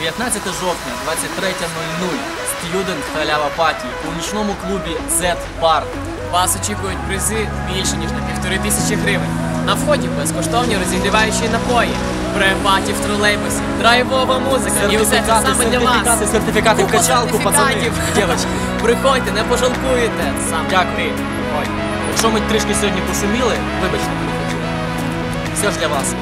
19 жовтня, 23.00. Студент халява паті у нічному клубі Z Bar. Вас очікують призи більше ніж на півтори тисячі гривень. На вході безкоштовні розігріваючі напої, препаті в тролейбусі, драйвова музика і все це саме для вас. сертифікати, в качалку, пацани, дівчатки. Приходьте, не пожалкуєте. Саме Дякую. Ой. Якщо ми трішки сьогодні пошуміли, вибачте, все ж для вас.